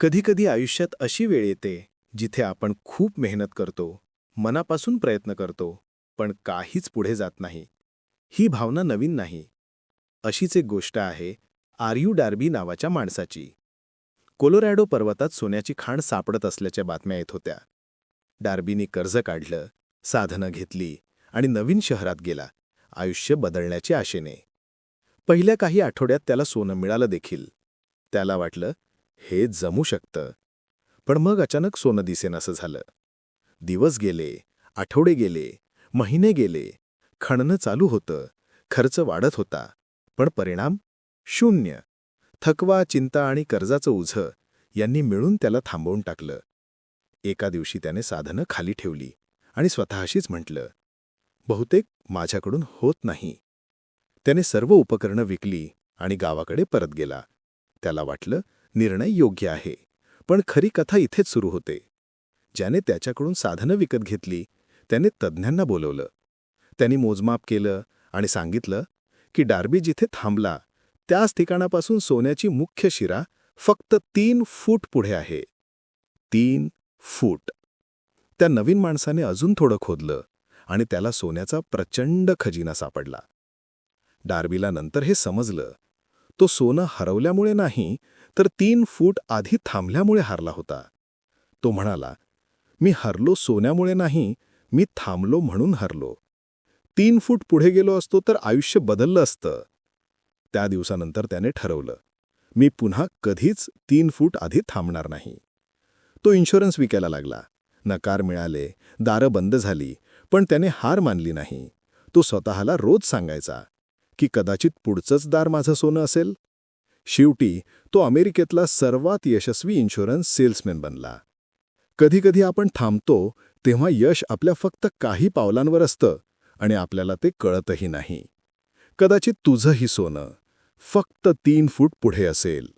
कधीकधी आयुष्यात अशी वेळ येते जिथे आपण खूप मेहनत करतो मनापासून प्रयत्न करतो पण काहीच पुढे जात नाही. ही भावना नवीन नाही. अशीच एक गोष्ट आहे आर्यू डार्बी नावाच्या माणसाची. कोलोरॅडो पर्वतात सोन्याची खाण सापडत असल्याच्या बातम्या येत होत्या. डार्बीनी कर्ज काढलं साधनं घेतली आणि नवीन शहरात गेला आयुष्य बदलण्याची आशेने. पहिल्या काही आठवड्यात त्याला सोनं मिळालं देखील. त्याला वाटलं हे जमू शकतं. पण मग अचानक सोनं दिसेनासं झालं. दिवस गेले आठवडे गेले महिने गेले खणणं चालू होतं खर्च वाढत होता. पण परिणाम? शून्य. थकवा चिंता आणि कर्जाचं उझं यांनी मिळून त्याला थांबवून टाकलं. एका दिवशी त्याने साधनं खाली ठेवली आणि स्वतःशीच म्हटलं बहुतेक माझ्याकडून होत नाही. त्याने सर्व उपकरणं विकली आणि गावाकडे परत गेला. त्याला वाटलं निर्णय योग्य आहे. पण खरी कथा इथेच सुरू होते. ज्याने त्याच्याकडून साधनं विकत घेतली त्याने तज्ज्ञांना बोलवलं. त्यांनी मोजमाप केलं आणि सांगितलं की डार्बी जिथे थांबला त्याच ठिकाणापासून सोन्याची मुख्य शिरा फक्त तीन फूट पुढे आहे. तीन फूट. त्या नवीन माणसाने अजून थोडं खोदलं आणि त्याला सोन्याचा प्रचंड खजिना सापडला. डार्बीला नंतर हे समजलं तो सोनं हरवल्यामुळे नाही तर तीन फूट आधी थांबल्यामुळे हारला होता. तो म्हणाला मी हरलो सोन्यामुळे नाही मी थांबलो म्हणून हरलो. तीन फूट पुढे गेलो असतो तर आयुष्य बदललं असतं. त्या दिवसानंतर त्याने ठरवलं मी पुन्हा कधीच तीन फूट आधी थांबणार नाही. तो इन्शुरन्स विकायला लागला. नकार मिळाले दारं बंद झाली पण त्याने हार मानली नाही. तो स्वतःला रोज सांगायचा की कदाचित पुढचंच दार माझं सोनं असेल? शेवटी तो अमेरिकेतला सर्वात यशस्वी इन्शुरन्स सेल्समॅन बनला. कधीकधी आपण थांबतो तेव्हा यश आपल्या फक्त काही पावलांवर असतं आणि आपल्याला ते कळतही नाही. कदाचित तुझंही सोनं फक्त तीन फूट पुढे असेल.